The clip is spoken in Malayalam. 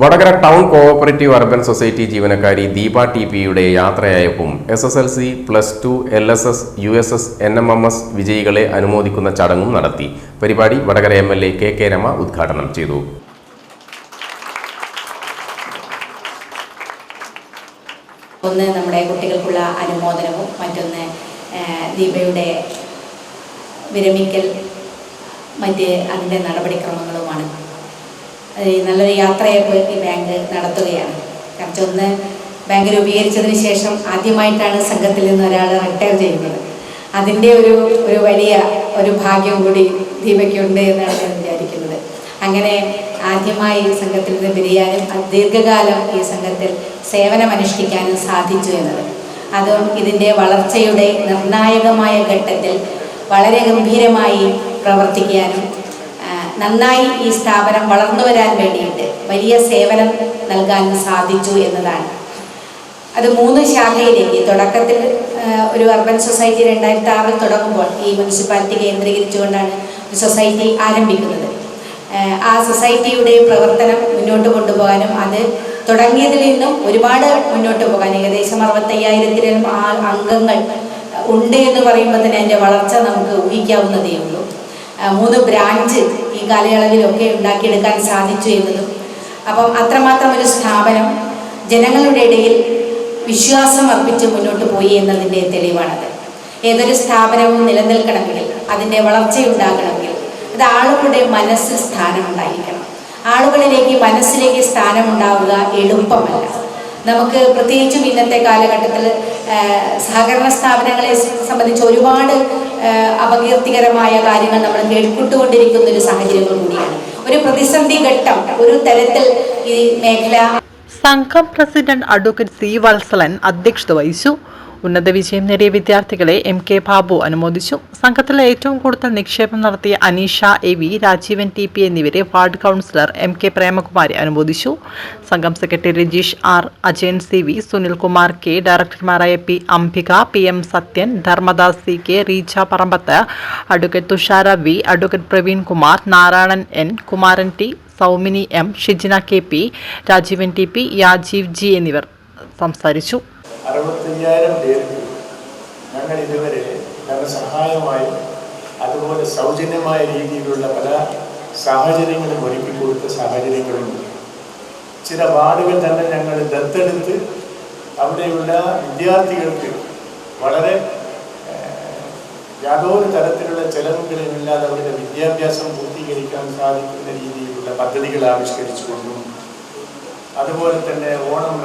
Vadakara town cooperative urban society ജീവനക്കാരി Deepa T പിയുടെ യാത്രയയപ്പും S S L C plus two L S S U S S N M M S വിജയികളെ അനുമോദിക്കുന്ന ചടങ്ങും നടത്തി. പരിപാടി Vadakara M L A K K Rama ഉദ്ഘാടനം ചെയ്തു. ഒന്ന് നമ്മുടെ കുട്ടികൾക്കുള്ള അനുമോദനവും മറ്റൊന്ന് ദീപയുടെ വിരമിക്കൽ മറ്റ് അതിന്റെ നടപടിക്രമങ്ങളുമാണ്. നല്ലൊരു യാത്രയപ്പ് ഈ ബാങ്ക് നടത്തുകയാണ്. കാരണം ഒന്ന് ബാങ്ക് രൂപീകരിച്ചതിന് ശേഷം ആദ്യമായിട്ടാണ് സംഘത്തിൽ നിന്ന് ഒരാൾ റിട്ടയർ ചെയ്യുന്നത്. അതിന്റെ ഒരു ഒരു വലിയ ഒരു ഭാഗ്യം കൂടി ദീപയ്ക്കുണ്ട് എന്നാണ് ഞാൻ വിചാരിക്കുന്നത്. അങ്ങനെ ആദ്യമായി സംഘത്തിൽ നിന്ന് പിരിയാനും ദീർഘകാലം ഈ സംഘത്തിൽ സേവനമനുഷ്ഠിക്കാനും സാധിച്ചു എന്നത്. അതും ഇതിന്റെ വളർച്ചയുടെ നിർണായകമായ ഘട്ടത്തിൽ വളരെ ഗംഭീരമായി പ്രവർത്തിക്കാനും നന്നായി ഈ സ്ഥാപനം വളർന്നു വരാൻ വേണ്ടിയിട്ട് വലിയ സേവനം നൽകാൻ സാധിച്ചു എന്നതാണ്. അത് മൂന്ന് ശാഖയിലേക്ക് തുടക്കത്തിൽ ഒരു അർബൻ സൊസൈറ്റി രണ്ടായിരത്തി ആറിൽ തുടങ്ങുമ്പോൾ ഈ മുനിസിപ്പാലിറ്റി കേന്ദ്രീകരിച്ചുകൊണ്ടാണ് ഒരു സൊസൈറ്റി ആരംഭിക്കുന്നത്. ആ, സൊസൈറ്റിയുടെ പ്രവർത്തനം മുന്നോട്ട് കൊണ്ടുപോകാനും അത് തുടങ്ങിയതിൽ നിന്നും ഒരുപാട് മുന്നോട്ട് പോകാൻ ഏകദേശം അറുപത്തയ്യായിരത്തിലും ആ അംഗങ്ങൾ ഉണ്ട് എന്ന് പറയുമ്പോൾ തന്നെ അതിന്റെ വളർച്ച നമുക്ക് ഊഹിക്കാവുന്നതേ ഉള്ളൂ. മൂന്ന് ബ്രാഞ്ച് ഈ കാലയളവിലൊക്കെ ഉണ്ടാക്കിയെടുക്കാൻ സാധിച്ചു എന്നതും. അപ്പം അത്രമാത്രം ഒരു സ്ഥാപനം ജനങ്ങളുടെ ഇടയിൽ വിശ്വാസം അർപ്പിച്ച് മുന്നോട്ട് പോയി എന്നതിന്റെ തെളിവാണത്. ഏതൊരു സ്ഥാപനവും നിലനിൽക്കണമെങ്കിൽ അതിന്റെ വളർച്ചയുണ്ടാകണമെങ്കിൽ അത് ആളുകളുടെ മനസ്സിൽ സ്ഥാനമുണ്ടായിരിക്കണം. ആളുകളിലേക്ക് മനസ്സിലേക്ക് സ്ഥാനമുണ്ടാവുക എളുപ്പമല്ല. നമുക്ക് പ്രത്യേകിച്ചും ഇന്നത്തെ കാലഘട്ടത്തിൽ സഹകരണ സ്ഥാപനങ്ങളെ സംബന്ധിച്ച് ഒരുപാട് അപകീർത്തികരമായ കാര്യങ്ങൾ നമ്മൾ കേൾക്കിട്ടുകൊണ്ടിരിക്കുന്ന ഒരു സാഹചര്യങ്ങൾ കൂടിയാണ്. ഒരു പ്രതിസന്ധി ഘട്ടം ഒരു തരത്തിൽ ഈ മേഖല സംഘം പ്രസിഡന്റ് അഡ്വക്കേറ്റ് സി വത്സലൻ അധ്യക്ഷത വഹിച്ചു. ഉന്നത വിജയം നേടിയ വിദ്യാർത്ഥികളെ എം കെ ബാബു അനുമോദിച്ചു. സംഘത്തിലെ ഏറ്റവും കൂടുതൽ നിക്ഷേപം നടത്തിയ Aneesha A V Rajeevan T P എന്നിവരെ ward councillor M K Premakumari അനുമോദിച്ചു. സംഘം secretary Rajeesh R Ajayan C V Sunilkumar K ഡയറക്ടർമാരായ P Ambika P M Sathyan Dharmadas C K Reecha Parambath advocate Thushara V advocate Praveen Kumar Narayanan N Kumaran T Soumini M Shijina K P Rajeevan T P യാജീവ് G എന്നിവർ. സംസാരിച്ചു. അറുപത്തയ്യായിരം പേർക്ക് ഞങ്ങൾ ഇതുവരെ ധനസഹായമായും അതുപോലെ സൗജന്യമായ രീതിയിലുള്ള പല സാഹചര്യങ്ങളും ഒരുക്കി കൊടുത്ത സാഹചര്യങ്ങളുണ്ട് ചില വാർഡുകൾ തന്നെ ഞങ്ങൾ ദത്തെടുത്ത് അവിടെയുള്ള വിദ്യാർത്ഥികൾക്ക് വളരെ യാതൊരു തരത്തിലുള്ള ചെലവുകളുമില്ലാതെ അവരുടെ വിദ്യാഭ്യാസം പൂർത്തീകരിക്കാൻ സാധിക്കുന്ന രീതിയിലുള്ള പദ്ധതികൾ ആവിഷ്കരിച്ചുകൊണ്ടും അതുപോലെ തന്നെ ഓണം